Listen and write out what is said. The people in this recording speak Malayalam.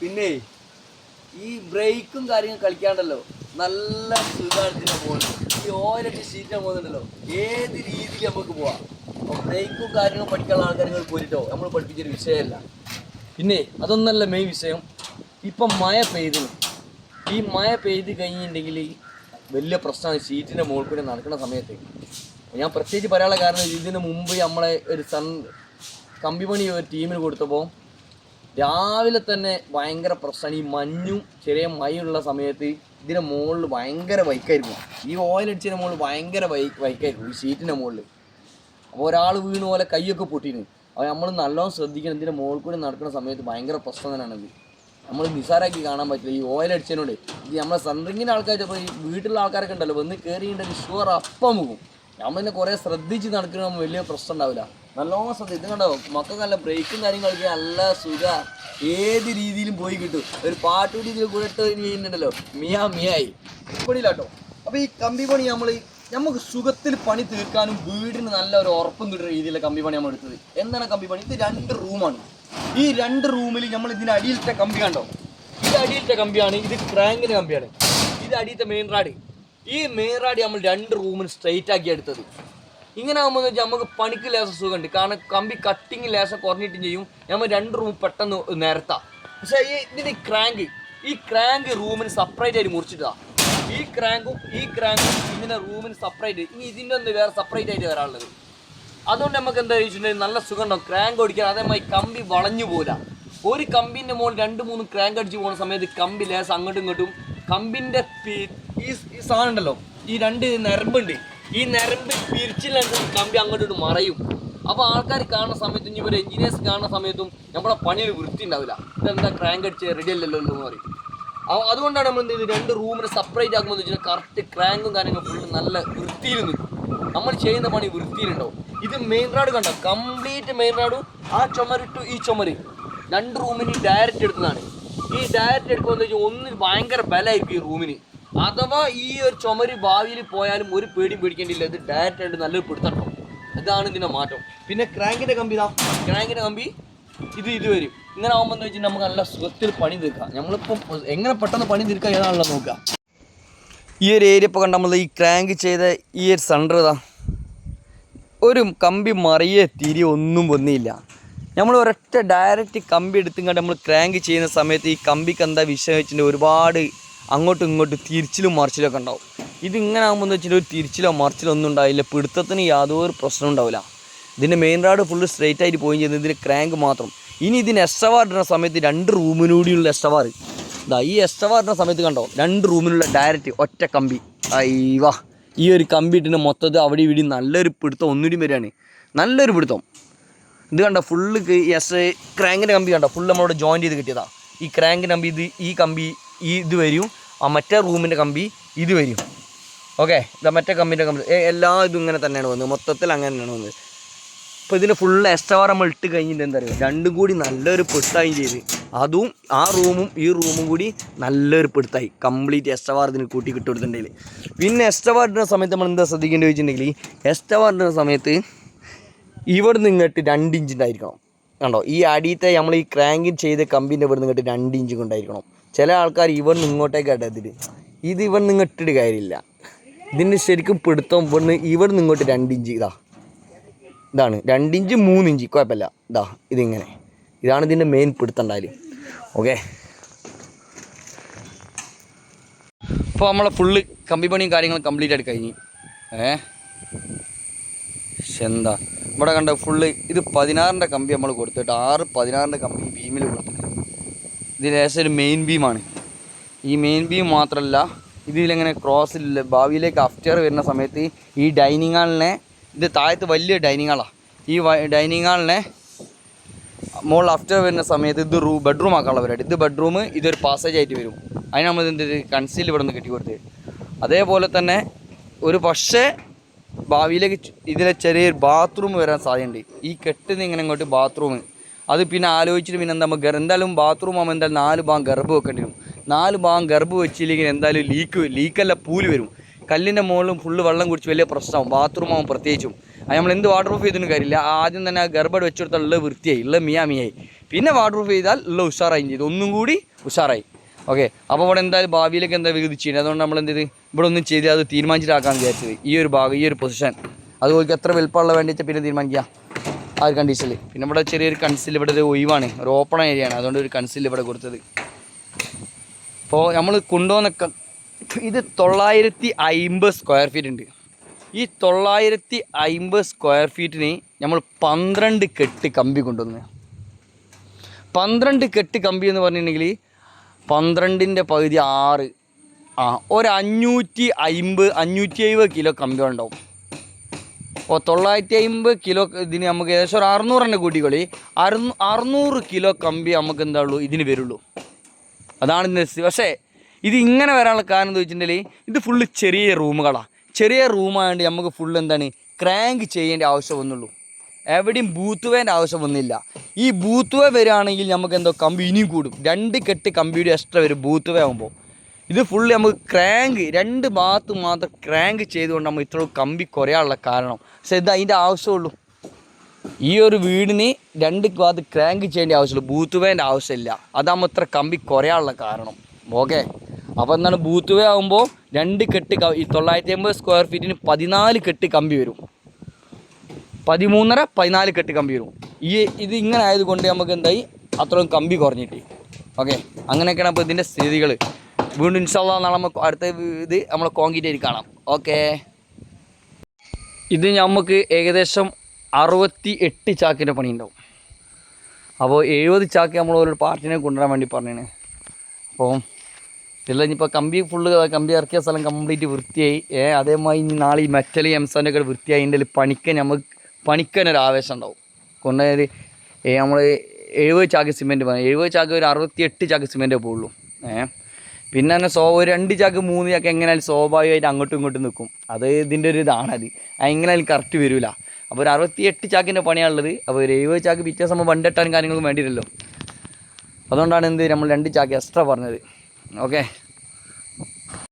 പിന്നെ ഈ ബ്രേക്കും കാര്യങ്ങളും കളിക്കാണ്ടല്ലോ. നല്ല സുഖത്തിന് പോകുന്നത് ഈ ഓരോ സീറ്റിനെ പോകുന്നുണ്ടല്ലോ ഏത് രീതിയിൽ നമുക്ക് പോവാം. ബ്രേക്കും കാര്യങ്ങളും പഠിക്കാനുള്ള ആൾക്കാർ പോയിട്ടോ? നമ്മൾ പഠിപ്പിച്ചൊരു വിഷയമല്ല പിന്നെ അതൊന്നല്ല മെയിൻ വിഷയം. ഇപ്പം മഴ പെയ്തു. ഈ മഴ പെയ്ത് കഴിഞ്ഞിട്ടുണ്ടെങ്കിൽ വലിയ പ്രശ്നമാണ് ഷീറ്റിന്റെ മുകളിൽ കൂടെ നടക്കുന്ന സമയത്ത്. ഞാൻ പ്രത്യേകിച്ച് പറയാനുള്ള കാരണം ഇതിന് മുമ്പ് നമ്മളെ ഒരു സൺ കമ്പിമണി ഒരു ടീമിന് കൊടുത്തപ്പോൾ രാവിലെ തന്നെ ഭയങ്കര പ്രശ്നമാണ് ഈ മഞ്ഞും ചെറിയ മഴയുള്ള സമയത്ത് ഇതിന്റെ മുകളിൽ ഭയങ്കര വൈക്കായിരുന്നു. ഈ ഓയിൽ അടിച്ചതിന്റെ മുകളിൽ ഭയങ്കര വൈ ബൈക്കായിരിക്കും ഈ ഷീറ്റിന്റെ മുകളിൽ അപ്പോൾ ഒരാൾ വീണ് പോലെ കൈയൊക്കെ പൊട്ടിയിരുന്നു അപ്പോൾ നമ്മൾ നല്ലോണം ശ്രദ്ധിക്കണം. ഇതിന്റെ മുകളിൽ കൂടി നടക്കുന്ന സമയത്ത് ഭയങ്കര പ്രശ്നം തന്നെയാണത് നമ്മൾ നിസാരാക്കി കാണാൻ പറ്റില്ല. ഈ ഓയിലടിച്ചതിനോട് ഇത് നമ്മളെ സൺറിങ്ങിന്റെ ആൾക്കാർ ഇപ്പോൾ ഈ വീട്ടിലുള്ള ആൾക്കാരൊക്കെ ഉണ്ടല്ലോ. വന്ന് കയറിയിട്ടുണ്ടെങ്കിൽ ഷുവർ അപ്പം പോകും നമ്മൾ പിന്നെ കുറേ ശ്രദ്ധിച്ച് നടക്കുന്ന വലിയ പ്രശ്നം ഉണ്ടാവില്ല നല്ലോണം ശ്രദ്ധിച്ച്. കണ്ടോ? മക്കൾക്ക് നല്ല ബ്രേക്കും കാര്യങ്ങളൊക്കെ നല്ല സുഖ. ഏത് രീതിയിലും പോയി കിട്ടും. ഒരു പാട്ടു രീതിയിൽ കൂടെ ഇട്ട് ചെയ്യുന്നുണ്ടല്ലോ മിയാ മിയായി. പണിയില്ലാട്ടോ അപ്പോൾ ഈ കമ്പി പണി നമ്മൾ നമുക്ക് സുഖത്തിൽ പണി തീർക്കാനും വീടിന് നല്ല ഒരു ഉറപ്പും കിട്ടുന്ന രീതിയിലുള്ള കമ്പി പണി നമ്മൾ എടുത്തത്. എന്താണ് കമ്പി പണി? ഇത് രണ്ട് റൂമാണ് ഈ രണ്ട് റൂമിൽ നമ്മൾ ഇതിന് അടിയിലത്തെ കമ്പി കണ്ടോ? ഇത് അടിയിലത്തെ കമ്പിയാണ്. ഇത് ക്രാങ്കിന്റെ കമ്പിയാണ്. ഇത് അടിയിലത്തെ മെയിൻ റാഡ് ഈ മേറാടി നമ്മൾ രണ്ട് റൂമിന് സ്ട്രെയിറ്റ് ആക്കി എടുത്തത്. ഇങ്ങനെ ആകുമ്പോൾ വെച്ചാൽ നമുക്ക് പണിക്ക് ലേശം സുഖമുണ്ട്. കാരണം കമ്പി കട്ടിങ് ലേശം കുറഞ്ഞിട്ടും ചെയ്യും. നമ്മൾ രണ്ട് റൂം പെട്ടെന്ന് നിരത്താം. പക്ഷേ ഈ ഇതിന്റെ ക്രാങ്ക് ഈ ക്രാങ്ക് റൂമിന് സെപ്പറേറ്റ് ആയിട്ട് മുറിച്ചിട്ടാ. ഈ ക്രാങ്കും ഈ ക്രാങ്കും ഇതിന്റെ റൂമിന് സെപ്പറേറ്റ് ഇനി ഇതിന്റെ ഒന്ന് വേറെ സെപ്പറേറ്റ് ആയിട്ട് വരാനുള്ളത്. അതുകൊണ്ട് നമുക്ക് എന്താ ചോദിച്ചിട്ടുണ്ടെങ്കിൽ നല്ല സുഖം ഉണ്ടാവും ക്രാങ്ക് ഓടിക്കാൻ. അതേമാതിരി കമ്പി വളഞ്ഞു പോല ഒരു കമ്പിന്റെ മുകളിൽ രണ്ട് മൂന്ന് ക്രാങ്ക് അടിച്ച് പോകുന്ന സമയത്ത് കമ്പി ലേസ് അങ്ങോട്ടും ഇങ്ങോട്ടും കമ്പിന്റെ ഈ ഈ സാധനം ഉണ്ടല്ലോ ഈ രണ്ട് നരമ്പുണ്ട് ഈ നരമ്പ് പിരിച്ചില്ലെങ്കിൽ കമ്പി അങ്ങോട്ട് മറയും. അപ്പോൾ ആൾക്കാർ കാണുന്ന സമയത്തും ഇവർ എഞ്ചിനീയേഴ്സ് കാണുന്ന സമയത്തും നമ്മളെ പണിയൊരു വൃത്തി ഉണ്ടാവില്ല. ഇതെന്താ ക്രാങ്ക് അടിച്ച് റെഡി അല്ലല്ലോ എന്ന് പറയും. അതുകൊണ്ടാണ് നമ്മൾ എന്ത് ചെയ്ത് രണ്ട് റൂമിനെ സെപ്പറേറ്റ് ആക്കുമ്പോൾ വെച്ചാൽ കറക്റ്റ് ക്രാങ്കും കാര്യങ്ങളും ഫുള്ള് നല്ല വൃത്തിയിൽ നിൽക്കും നമ്മൾ ചെയ്യുന്ന പണി വൃത്തിയിലുണ്ടാവും. ഇത് മെയിൻ റോഡ് കണ്ടോ? കംപ്ലീറ്റ് മെയിൻ റോഡും ആ ചുമര് ടു ഈ ചുമര്. രണ്ട് റൂമിന് ഡയറക്റ്റ് എടുത്തതാണ്. ഈ ഡയറക്റ്റ് എടുക്കുമ്പോൾ വെച്ചാൽ ഒന്ന് ഭയങ്കര ബലമായിരിക്കും ഈ റൂമിന് അഥവാ ഈ ഒരു ചുമര് ഭാവിയിൽ പോയാലും ഒരു പേടിയും പേടിക്കേണ്ടിയില്ല. ഇത് ഡയറക്റ്റ് ആയിട്ട് നല്ലൊരു പിടുത്തട്ടോ ഇതാണ് ഇതിന്റെ മാറ്റം. പിന്നെ ക്രാങ്കിന്റെ കമ്പി ഇതാ. ക്രാങ്കിന്റെ കമ്പി ഇത് ഇത് വരും. ഇങ്ങനെ ആകുമ്പോൾ എന്ന് വെച്ചാൽ നമുക്ക് നല്ല സുഖത്തിൽ പണി തീർക്കാം. നമ്മളിപ്പം എങ്ങനെ പെട്ടെന്ന് പണി തീർക്കാം ഏതാണല്ലോ നോക്കുക. ഈ ഒരു ഏരിയ ഇപ്പോൾ കണ്ട നമ്മൾ ഈ ക്രാങ്ക് ചെയ്ത ഈ ഒരു സെന്റർ ഇതാ. ഒരു കമ്പി മറിയേ തിരി ഒന്നും വന്നില്ല. നമ്മൾ ഒരൊറ്റ ഡയറക്റ്റ് കമ്പി എടുത്തും കണ്ട് നമ്മൾ ക്രാങ്ക് ചെയ്യുന്ന സമയത്ത് ഈ കമ്പിക്ക് എന്താ വിഷയം വെച്ചിട്ടുണ്ട് ഒരുപാട് അങ്ങോട്ടും ഇങ്ങോട്ടും തിരിച്ചിലും മറിച്ചിലൊക്കെ ഉണ്ടാവും. ഇത് ഇങ്ങനെ ആകുമ്പോൾ വെച്ചാൽ ഒരു തിരിച്ചിലോ മറിച്ചിലോ ഒന്നും ഉണ്ടാവില്ല. പിടുത്തത്തിന് യാതൊരു പ്രശ്നം ഉണ്ടാവില്ല. ഇതിന്റെ മെയിൻ റോഡ് ഫുള്ള് സ്ട്രെയിറ്റ് ആയിട്ട് പോയി ചെയ്യുന്നത് ഇതിന്റെ ക്രാങ്ക് മാത്രം. ഇനി ഇതിന് എക്സ്ട്രാ ഇടുന്ന സമയത്ത് രണ്ട് റൂമിനൂടിയുള്ള എക്സ്ട്രാ ഇതാ ഈ എസ് എവാർ ഇടുന്ന സമയത്ത് കണ്ടോ? രണ്ട് റൂമിനുള്ള ഡയറക്റ്റ് ഒറ്റ കമ്പി. അയ്യവാ ഈ ഒരു കമ്പി ഇട്ടിന് മൊത്തത്തിൽ അവിടെ ഇവിടെ നല്ലൊരു പിടുത്തം ഒന്നുകൂടി വരികയാണ്. നല്ലൊരു പിടുത്തം. ഇത് കണ്ടോ? ഫുള്ള് എസ് ക്രാങ്കിന്റെ കമ്പി കണ്ടോ? ഫുള്ള് നമ്മളോട് ജോയിൻ ചെയ്ത് കിട്ടിയതാണ് ഈ ക്രാങ്കിന്റെ കമ്പി ഇത് ഈ കമ്പി ഇത് വരും. ആ മറ്റേ റൂമിന്റെ കമ്പി ഇത് വരും. ഓക്കെ ഇതാ മറ്റേ കമ്പിന്റെ കമ്പി. എല്ലാ ഇതും ഇങ്ങനെ തന്നെയാണ് വന്നത്. മൊത്തത്തിൽ അങ്ങനെ തന്നെയാണ് വന്നത്. അപ്പോൾ ഇതിന് ഫുൾ എക്സ്ട്രാ നമ്മൾ ഇട്ട് കഴിഞ്ഞിട്ട് എന്താ പറയുക രണ്ടും കൂടി നല്ലൊരു പിടുത്തായും ചെയ്ത്. അതും ആ റൂമും ഈ റൂമും കൂടി നല്ലൊരു പെടുത്തായി. കംപ്ലീറ്റ് എക്സ്ട്രാ വാർ ഇതിന് കൂട്ടി കിട്ടുകൊടുത്തിട്ടുണ്ടെങ്കിൽ പിന്നെ ഇടുന്ന സമയത്ത് നമ്മൾ എന്താ ശ്രദ്ധിക്കേണ്ടത് വെച്ചിട്ടുണ്ടെങ്കിൽ ഇടുന്ന സമയത്ത് നിന്ന് ഇങ്ങോട്ട് രണ്ട് ഇഞ്ചിന്റെ ആയിരിക്കണം കണ്ടോ? ഈ അടിയത്തെ നമ്മൾ ഈ ക്രാങ്കിൻ ചെയ്ത കമ്പിന്റെ ഇവിടുന്ന് ഇങ്ങോട്ട് രണ്ട് ഇഞ്ച് കൊണ്ടായിരിക്കണം. ചില ആൾക്കാർ ഇവൻ ഇങ്ങോട്ടേക്ക് ഇടത്തിട്ട് ഇത് ഇവൻ നിങ്ങൾ ഇട്ടിട്ട് കാര്യമില്ല. ഇതിന് ശരിക്കും പിടുത്തം ഇവിടുന്ന് ഇവിടുന്ന് ഇങ്ങോട്ട് രണ്ട് ഇഞ്ച് ഇതാ. ഇതാണ്. രണ്ടിഞ്ച് മൂന്നിഞ്ച് കുഴപ്പമില്ല. ഇതാ ഇതിങ്ങനെ. ഇതാണ് ഇതിന്റെ മെയിൻ പിടുത്തം ഉണ്ടായാലും ഓക്കെ ഇപ്പോൾ നമ്മളെ ഫുള്ള് കമ്പി പണിയും കാര്യങ്ങളും കംപ്ലീറ്റ് ആയിട്ട് കഴിഞ്ഞ്. ഏ? എന്താ? ഇവിടെ കണ്ട ഫുള്ള് ഇത് പതിനാറിന്റെ കമ്പി നമ്മൾ കൊടുത്തിട്ട് ആറ് പതിനാറിന്റെ കമ്പി ഭീമിൽ കൊടുത്തിട്ട് ഇത് ലേശം ഒരു മെയിൻ ബീമാണ് ഈ മെയിൻ ബീം മാത്രമല്ല ഇതിലിങ്ങനെ ഇല്ല ഭാവിയിലേക്ക് അഫ്റ്റർ വരുന്ന സമയത്ത് ഈ ഡൈനിങ് ഹാളിനെ ഇത് താഴത്ത് വലിയ ഡൈനിങ് ഹാളാണ് ഈ ഡൈനിങ് ഹാളിനെ മോൾ അഫ്റ്റർ വരുന്ന സമയത്ത് ഇത് റൂ ബെഡ്റൂം ആക്കാനുള്ള പരിപാടി. ഇത് ബെഡ്റൂം ഇതൊരു പാസേജ് ആയിട്ട് വരും. അതിന് നമ്മൾ എന്ത് കൺസീൽ ഇവിടെ നിന്ന് കെട്ടി കൊടുത്ത്. അതേപോലെ തന്നെ ഒരു പക്ഷേ ഭാവിയിലേക്ക് ഇതിലെ ചെറിയൊരു ബാത്റൂം വരാൻ സാധ്യതയുണ്ട്. ഈ കെട്ടുന്ന ഇങ്ങനെ ഇങ്ങോട്ട് ബാത്റൂം അത് പിന്നെ ആലോചിച്ചിട്ട് പിന്നെ എന്താ എന്തായാലും ബാത്റൂം ആകുമ്പോൾ എന്തായാലും നാല് ഭാഗം ഗർഭ് വെക്കേണ്ടി വരും. നാല് ഭാഗം ഗർഭ് വെച്ചില്ലെങ്കിൽ എന്തായാലും ലീക്ക് ലീക്കല്ല പൂൽ വരും. കല്ലിന്റെ മുകളിലും ഫുള്ള് വെള്ളം കുടിച്ച് വലിയ പ്രശ്നമാവും. ബാത്റൂം ആകും പ്രത്യേകിച്ചും. അത് നമ്മൾ എന്ത് വാട്ടർ പ്രൂഫ് ചെയ്തിട്ടും കാര്യമില്ല. ആദ്യം തന്നെ ഗർഭട് വെച്ചെടുത്താൽ ഉള്ള വൃത്തിയായി ഉള്ള മിയാ മിയായി പിന്നെ വാട്ടർ പ്രൂഫ് ചെയ്താൽ ഉള്ള ഉഷാറായി ചെയ്തു. ഒന്നും കൂടി ഉഷാറായി. ഓക്കെ അപ്പോൾ ഇവിടെ എന്തായാലും ഭാവിയിലേക്ക് എന്താ വികസിച്ച് ചെയ്യുന്നത് അതുകൊണ്ട് നമ്മൾ എന്ത് ചെയ്ത്? ഇവിടെ ഒന്നും ചെയ്ത് അത് തീരുമാനിച്ചിട്ടാക്കാൻ വിചാരിച്ചത്. ഈ ഒരു ഭാഗം ഈ ഒരു പൊസിഷൻ അതുപോലെ എത്ര വലുപ്പമുള്ള വേണ്ടിയിട്ട് പിന്നെ തീരുമാനിക്കുക ആ ഒരു കണ്ടീഷനിൽ പിന്നെ ഇവിടെ ചെറിയൊരു കൺസിൽ ഇവിടെ ഒരു ഒഴിവാണ്. ഒരു ഓപ്പൺ ഏരിയ ആണ്. അതുകൊണ്ട് ഒരു കൺസിൽ ഇവിടെ കൊടുത്തത്. അപ്പോൾ നമ്മൾ കൊണ്ടുവന്ന ഇത് തൊള്ളായിരത്തി അയിമ്പത് സ്ക്വയർ ഫീറ്റ് ഉണ്ട്. ഈ തൊള്ളായിരത്തി അയിമ്പത് സ്ക്വയർ ഫീറ്റിന് നമ്മൾ പന്ത്രണ്ട് കെട്ട് കമ്പി കൊണ്ടുവന്നു. പന്ത്രണ്ട് കെട്ട് കമ്പി എന്ന് പറഞ്ഞിട്ടുണ്ടെങ്കിൽ പന്ത്രണ്ടിന്റെ പകുതി ആറ്. ആ ഒരു അഞ്ഞൂറ്റി അയിമ്പത് അഞ്ഞൂറ്റി എഴുപത് കിലോ കമ്പി ഉണ്ടാവും അപ്പോൾ തൊള്ളായിരത്തി അമ്പത് കിലോ ഇതിന് നമുക്ക് ഏകദേശം ഒരു അറുന്നൂറ് തന്നെ കൂട്ടിക്കളി അറുന്നൂ അറുന്നൂറ് കിലോ കമ്പി നമുക്ക് എന്താ ഉള്ളൂ ഇതിന് വരുള്ളൂ. അതാണ് ഇതിന്റെ പക്ഷേ ഇത് ഇങ്ങനെ വരാനുള്ള കാരണം എന്ന് വെച്ചിട്ടുണ്ടെങ്കിൽ ഇത് ഫുള്ള് ചെറിയ റൂമുകളാണ് ചെറിയ റൂമായതുകൊണ്ട് നമുക്ക് ഫുള്ള് എന്താണ്? ക്രാങ്ക് ചെയ്യേണ്ട ആവശ്യം വന്നുള്ളൂ. എവിടെയും ബൂത്ത് വേന്റെ ആവശ്യം വന്നില്ല. ഈ ബൂത്ത് വേ വരികയാണെങ്കിൽ നമുക്ക് എന്തോ കമ്പി ഇനിയും കൂടും. രണ്ട് കെട്ട് കമ്പിയുടെ എക്സ്ട്രാ വരും ബൂത്ത് വേ ആകുമ്പോൾ ഇത് ഫുള്ള് നമുക്ക് ക്രാങ്ക് രണ്ട് ഭാഗത്ത് മാത്രം ക്രാങ്ക് ചെയ്തുകൊണ്ട് നമ്മൾ ഇത്ര കമ്പി കുറയാനുള്ള കാരണം. പക്ഷേ ഇത് അതിന്റെ ആവശ്യമുള്ളൂ. ഈ ഒരു വീടിന് രണ്ട് ഭാഗത്ത് ക്രാങ്ക് ചെയ്യേണ്ട ആവശ്യമുള്ളൂ ബൂത്ത് വേന്റെ ആവശ്യമില്ല. അതാകുമ്പോൾ ഇത്ര കമ്പി കുറയാനുള്ള കാരണം. ഓക്കെ അപ്പോൾ എന്താണ്? ബൂത്ത് വേ ആകുമ്പോൾ രണ്ട് കെട്ട് ഈ തൊള്ളായിരത്തി അമ്പത് സ്ക്വയർ ഫീറ്റിന് പതിനാല് കെട്ട് കമ്പി വരും. പതിമൂന്നര പതിനാല് കെട്ട് കമ്പി വരും. ഈ ഇത് ഇങ്ങനെ ആയതുകൊണ്ട് നമുക്ക് എന്തായി? അത്രയും കമ്പി കുറഞ്ഞിട്ട്. ഓക്കെ അങ്ങനെയൊക്കെയാണ് അപ്പോൾ ഇതിന്റെ സ്ഥിതികൾ വീണ്ടും ഇൻഷാല്ലാ നാളെ നമുക്ക് അടുത്ത ഇത് നമ്മൾ കോൺക്രീറ്റ് കാണാം. ഓക്കേ. ഇത് നമുക്ക് ഏകദേശം അറുപത്തി എട്ട് ചാക്കിന്റെ പണി ഉണ്ടാവും അപ്പോൾ എഴുപത് ചാക്ക് നമ്മൾ ഒരു പാർട്ടിനെ കൊണ്ടുവരാൻ വേണ്ടി പറഞ്ഞാണ് അപ്പോൾ ഇതിൽ ഇനിയിപ്പോൾ കമ്പി ഫുള്ള് കമ്പി ഇറക്കിയ സ്ഥലം കംപ്ലീറ്റ് വൃത്തിയായി. ഏ അതേമാതിരി ഇനി നാളെ ഈ മെറ്റൽ എംസാന്റെ ഒക്കെ വൃത്തിയായി അതിന്റെ പണിക്കാൻ നമുക്ക് പണിക്കാൻ ഒരു ആവേശം ഉണ്ടാവും. കൊണ്ടുപോയാൽ നമ്മൾ എഴുപത് ചാക്ക് സിമെന്റ് എഴുപത് ചാക്ക് ഒരു അറുപത്തി എട്ട് ചാക്ക് സിമെന്റേ പോകുള്ളൂ ഏ പിന്നെ തന്നെ സോ ഒരു രണ്ട് ചാക്ക് മൂന്ന് ചാക്ക് എങ്ങനെ സ്വാഭാവികമായിട്ട് അങ്ങോട്ടും ഇങ്ങോട്ടും നിൽക്കും അത് ഇതിന്റെ ഒരു ഇതാണത് അത്. അതിൽ കറക്റ്റ് വരില്ല അപ്പോൾ ഒരു അറുപത്തി എട്ട് ചാക്കിന്റെ പണിയാണുള്ളത്. അപ്പോൾ ഒരു എഴുപത് ചാക്ക് പിറ്റേ സമയം വണ്ടിട്ടാനും കാര്യങ്ങളും വേണ്ടിയിട്ടല്ലോ അതുകൊണ്ടാണ് എന്ത് നമ്മൾ രണ്ട് ചാക്ക് എക്സ്ട്രാ പറഞ്ഞത്. ഓക്കെ